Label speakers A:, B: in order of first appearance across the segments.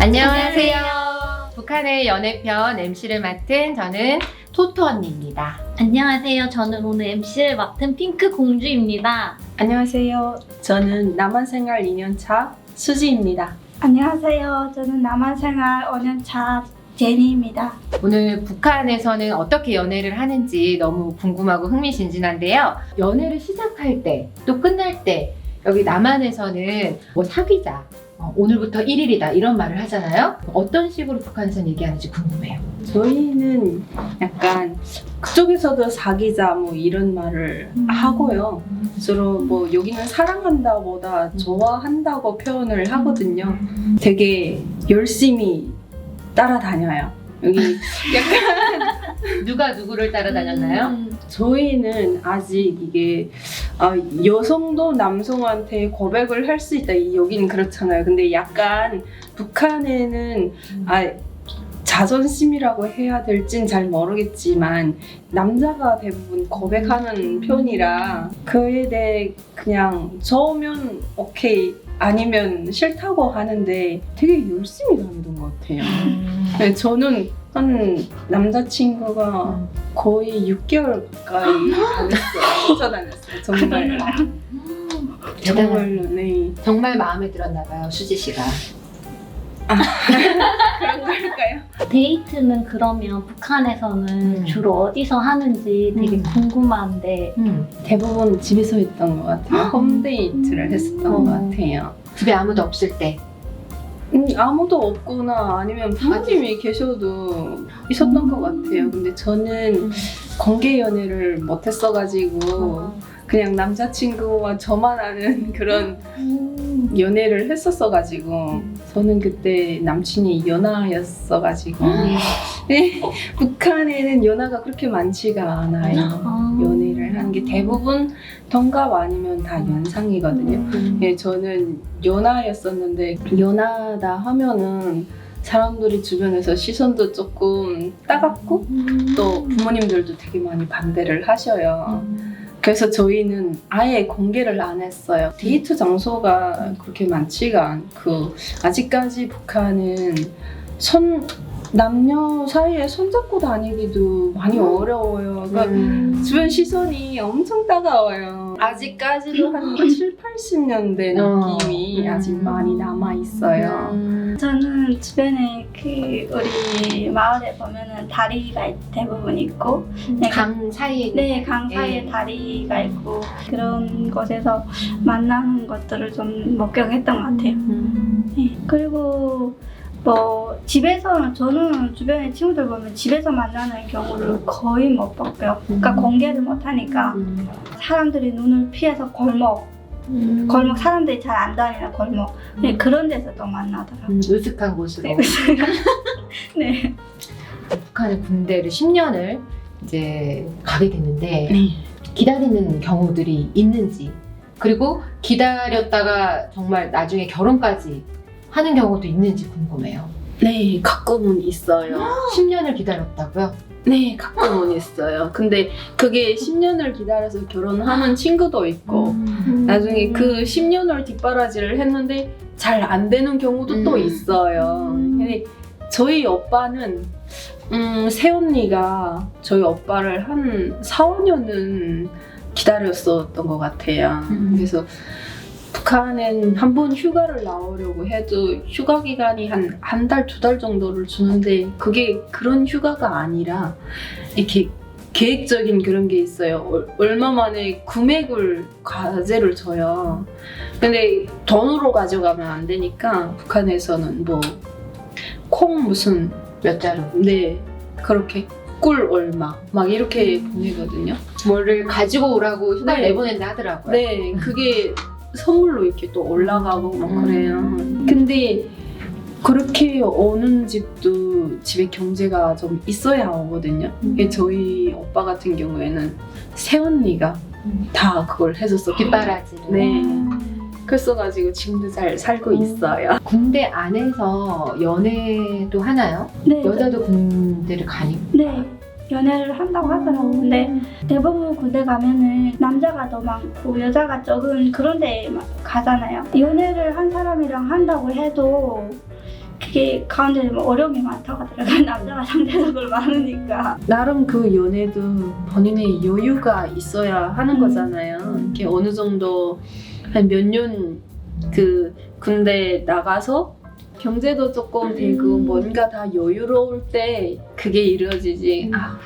A: 안녕하세요. 북한의 연애편 MC를 맡은 저는 토토 언니입니다.
B: 안녕하세요. 저는 오늘 MC를 맡은 핑크 공주입니다.
C: 안녕하세요. 저는 남한 생활 2년차 수지입니다.
D: 안녕하세요. 저는 남한 생활 5년차 제니입니다.
A: 오늘 북한에서는 어떻게 연애를 하는지 너무 궁금하고 흥미진진한데요. 연애를 시작할 때, 또 끝날 때, 여기 남한에서는 뭐 사귀자, 어, 오늘부터 1일이다 이런 말을 하잖아요. 어떤 식으로 북한에서는 얘기하는지 궁금해요.
C: 저희는 약간 그쪽에서도 사귀자 뭐 이런 말을 하고요. 주로 뭐 여기는 사랑한다보다 좋아한다고 표현을 하거든요. 되게 열심히 따라다녀요. 여기
A: 누가 누구를 따라다녔나요?
B: 음,
C: 저희는 아직 이게 아, 여성도 남성한테 고백을 할 수 있다. 이- 여기는 그렇잖아요. 근데 약간 북한에는 아, 자존심이라고 해야 될진 잘 모르겠지만 남자가 대부분 고백하는 편이라 그에 대해 그냥 좋으면 오케이 아니면 싫다고 하는데 되게 열심히 다니던 것 같아요. 네, 저는 한 남자친구가 거의 6개월 가까이 다녔어요. 혼자 다녔어요. 정말.
A: 대단한.
C: 정말로, 네.
A: 정말 마음에 들었나 봐요, 수지 씨가.
C: 그런 걸까요?
B: 데이트는 그러면 북한에서는
A: 음.
B: 주로 어디서 하는지 되게
A: 음.
B: 궁금한데
A: 음.
C: 대부분 집에서 했던 것 같아요. 홈데이트를 했었던
B: 음.
C: 것 같아요.
A: 집에 아무도 없을 때.
C: 음, 아무도 없거나 아니면 부모님이 계셔도 있었던 것 같아요. 근데 저는 공개 연애를 못했어가지고 그냥 남자친구와 저만 아는 그런
B: 음.
C: 연애를 했었어가지고 저는 그때 남친이 연하였어가지고 네, 북한에는 연하가 그렇게 많지가 않아요.
B: 아.
C: 연애 를 하는 게 대부분 동갑 아니면 다 연상이거든요.
A: 음.
C: 예, 저는 연하였었는데 연하다 하면은 사람들이 주변에서 시선도 조금 따갑고 또 부모님들도 되게 많이 반대를 하셔요. 그래서 저희는 아예 공개를 안 했어요. 데이트 장소가 그렇게 많지가 않고 아직까지 북한은 손 남녀 사이에 손잡고 다니기도 많이 어려워요. 그러니까
A: 음.
C: 주변 시선이 엄청 따가워요. 아직까지도 한 7, 80년대
A: 어.
C: 느낌이
A: 음.
C: 아직 많이 남아 있어요.
A: 음.
D: 저는 주변에 그 우리 마을에 보면은 다리가 대부분 있고 네,
A: 강 사이에
D: 네, 강 사이에
A: 예.
D: 다리가 있고 그런 곳에서 만나는 것들을 좀 목격했던 것 같아요.
A: 음.
D: 네. 그리고 뭐 집에서는 저는 주변에 친구들 보면 집에서 만나는 경우를 거의 못 봤고요. 그러니까
A: 음.
D: 공개를 못 하니까
A: 음.
D: 사람들이 눈을 피해서 골목,
B: 음.
D: 골목 사람들이 잘 안 다니는 골목 네, 그런 데서 또 만나더라고요.
A: 음, 으슥한 곳으로.
D: 네.
A: 북한의 군대를 10년을 이제 가게 됐는데
C: 네.
A: 기다리는 경우들이 있는지 그리고 기다렸다가 정말 나중에 결혼까지 하는 경우도 있는지 궁금해요.
C: 네, 가끔은 있어요.
A: 10년을 기다렸다고요?
C: 네, 가끔은 있어요. 근데 그게 10년을 기다려서 결혼하는 친구도 있고
A: 음.
C: 나중에 그 10년을 뒷바라지를 했는데 잘 안 되는 경우도 또
A: 음.
C: 있어요. 근데 저희 오빠는 음, 새언니가 저희 오빠를 한 4, 5년은 기다렸었던 것 같아요.
A: 음.
C: 그래서 북한엔 한번 휴가를 나오려고 해도 휴가 기간이 한 한 달, 두 달 정도를 주는데 그게 그런 휴가가 아니라 이렇게 계획적인 그런 게 있어요. 얼- 얼마 만에 금액을 과제를 줘요. 근데 돈으로 가져가면 안 되니까 북한에서는 뭐 콩 무슨
A: 몇 자루
C: 네 그렇게 꿀 얼마 막 이렇게 보내거든요.
A: 뭐를 가지고 오라고 휴가
C: 네.
A: 내보낸다 하더라고요.
C: 네 그게 선물로 이렇게 또 올라가고 막
A: 음.
C: 그래요. 근데 그렇게 오는 집도 집에 경제가 좀 있어야 오거든요. 이게 저희 오빠 같은 경우에는 새 언니가
A: 음.
C: 다 그걸 해줬어.
A: 뒷바라지를.
C: 네. 그랬어가지고 지금도 잘 살고
A: 음.
C: 있어요.
A: 군대 안에서 연애도 하나요?
D: 네.
A: 여자도 군대를 가니?
D: 네. 연애를 한다고 하더라고요. 근데 대부분 군대 가면은 남자가 더 많고 여자가 적은 그런 데 가잖아요. 연애를 한 사람이랑 한다고 해도 그 되게 가운데 뭐 어려움이 많다고 하더라고요. 남자가 상대적으로 많으니까.
C: 나름 그 연애도 본인의 여유가 있어야 하는 거잖아요. 이게 어느 정도 한 몇 년 그 군대 나가서 경제도 조금 되고 뭔가 다 여유로울 때 그게 이루어지지. 아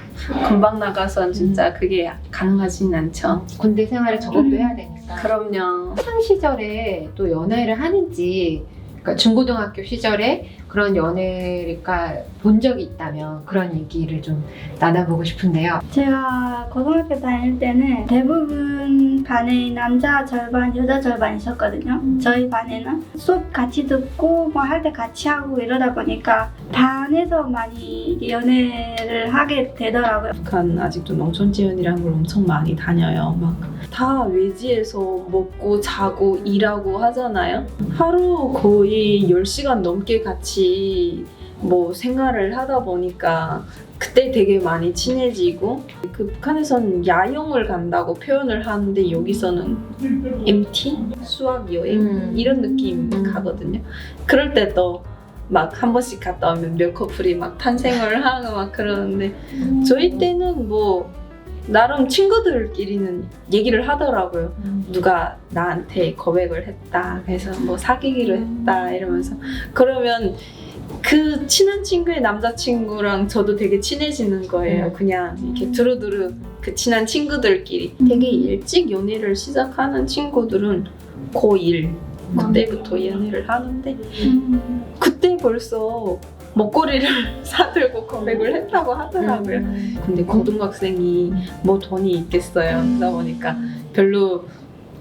C: 금방 나가선 진짜 그게 가능하진 않죠.
A: 군대 생활을 적응도 해야 되니까.
C: 그럼요.
A: 학창 시절에 또 연애를 하는지 그러니까 중고등학교 시절에 그런 연애가 본 적이 있다면 그런 얘기를 좀 나눠보고 싶은데요.
D: 제가 고등학교 다닐 때는 대부분 반에 남자 절반, 여자 절반 있었거든요. 저희 반에는 수업 같이 듣고 뭐 할 때 같이 하고 이러다 보니까 반에서 많이 연애를 하게 되더라고요.
C: 북한 아직도 농촌 지원이라는 걸 엄청 많이 다녀요. 막 다 외지에서 먹고 자고 일하고 하잖아요. 하루 거의 10시간 넘게 같이 뭐 생활을 하다 보니까 그때 되게 많이 친해지고 그 북한에선 야영을 간다고 표현을 하는데 여기서는 MT 수학 여행
A: 음.
C: 이런 느낌
A: 음.
C: 가거든요. 그럴 때도 막한 번씩 갔다 오면 몇 커플이 막 탄생을 하고 막 그러는데 저희 때는 뭐 나름 친구들끼리는 얘기를 하더라고요. 누가 나한테 고백을 했다. 그래서 뭐 사귀기로 했다 이러면서 그러면 그 친한 친구의 남자친구랑 저도 되게 친해지는 거예요.
A: 음.
C: 그냥 이렇게 두루두루 그 친한 친구들끼리
D: 음.
C: 되게 일찍 연애를 시작하는 친구들은 고1 그때부터 연애를 하는데
D: 음.
C: 그때 벌써 먹거리를 사들고 고백을 했다고 하더라고요.
A: 음.
C: 근데 고등학생이 뭐 돈이 있겠어요. 그러다 보니까 별로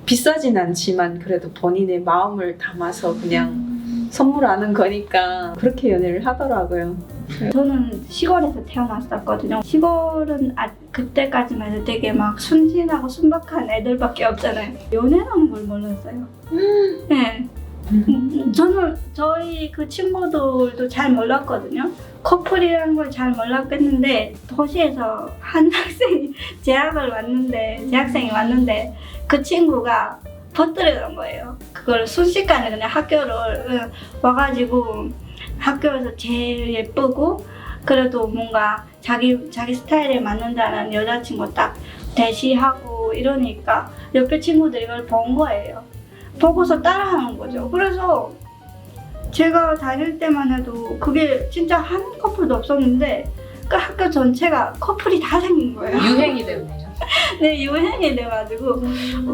C: 비싸진 않지만 그래도 본인의 마음을 담아서 그냥 선물하는 거니까 그렇게 연애를 하더라고요.
D: 저는 시골에서 태어났었거든요. 시골은 아, 그때까지만 해도 되게 막 순진하고 순박한 애들밖에 없잖아요. 연애라는 걸 몰랐어요. 네. 음, 저는 저희 그 친구들도 잘 몰랐거든요. 커플이라는 걸 잘 몰랐겠는데 도시에서 한 학생이 재학을 왔는데 재학생이 왔는데 그 친구가 퍼뜨리는 거예요. 그걸 순식간에 그냥 학교를 와가지고 학교에서 제일 예쁘고 그래도 뭔가 자기 자기 스타일에 맞는다는 여자친구 딱 대시하고 이러니까 옆에 친구들이 이걸 본 거예요. 보고서 따라하는 거죠. 그래서 제가 다닐 때만 해도 그게 진짜 한 커플도 없었는데 그 학교 전체가 커플이 다 생긴 거예요.
A: 유행이 됐네요.
D: 네, 유행이 돼가지고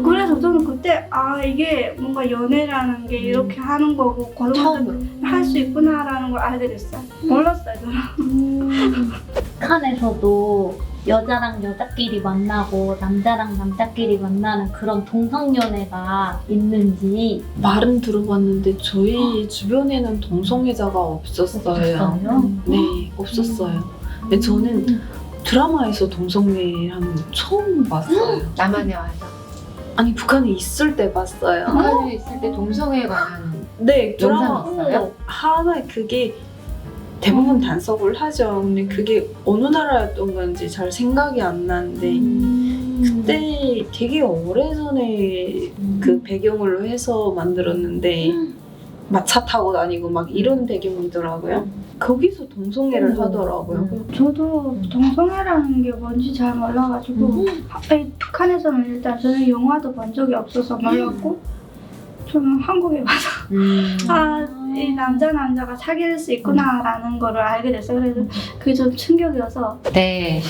D: 그래서 저는 그때 아 이게 뭔가 연애라는 게 이렇게 하는 거고
A: 처음으로.
D: 할수 있구나라는 걸 알게 됐어요. 몰랐어요, 저는.
B: 북한에서도 여자랑 여자끼리 만나고 남자랑 남자끼리 만나는 그런 동성연애가 있는지
C: 말은 들어봤는데 저희 주변에는 동성애자가 없었어요.
B: 없어요?
C: 네, 없었어요. 근데 저는 드라마에서 동성애라는 거 처음 봤어요.
A: 남한에 와서.
C: 아니 북한에 있을 때 봤어요.
A: 북한에 있을 때 동성애에 관한
C: 네, 드라마
A: 영상 있어요?
C: 하나 그게 대부분 단속을 하죠. 근데 그게 어느 나라였던 건지 잘 생각이 안 나는데
B: 음.
C: 그때 되게 오래 전에 그 배경으로 해서 만들었는데 막차 타고 다니고 막 이런 배경이더라고요. 거기서 동성애를
A: 음.
C: 하더라고요.
D: 저도 동성애라는 게 뭔지 잘 몰라가지고 이 북한에서는 일단 저는 영화도 본 적이 없어서 몰랐고 저는 한국에 와서
A: 음.
D: 아 이 남자 남자가 사귈 수 있구나라는 거를 알게 됐어요. 그래서 그게 좀 충격이어서
A: 네.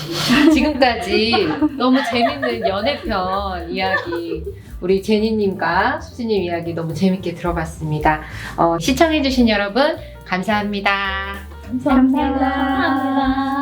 A: 지금까지 너무 재밌는 연애편 이야기 우리 제니님과 수지님 이야기 너무 재밌게 들어봤습니다. 어, 시청해주신 여러분 감사합니다.
D: 감사합니다.
B: 감사합니다.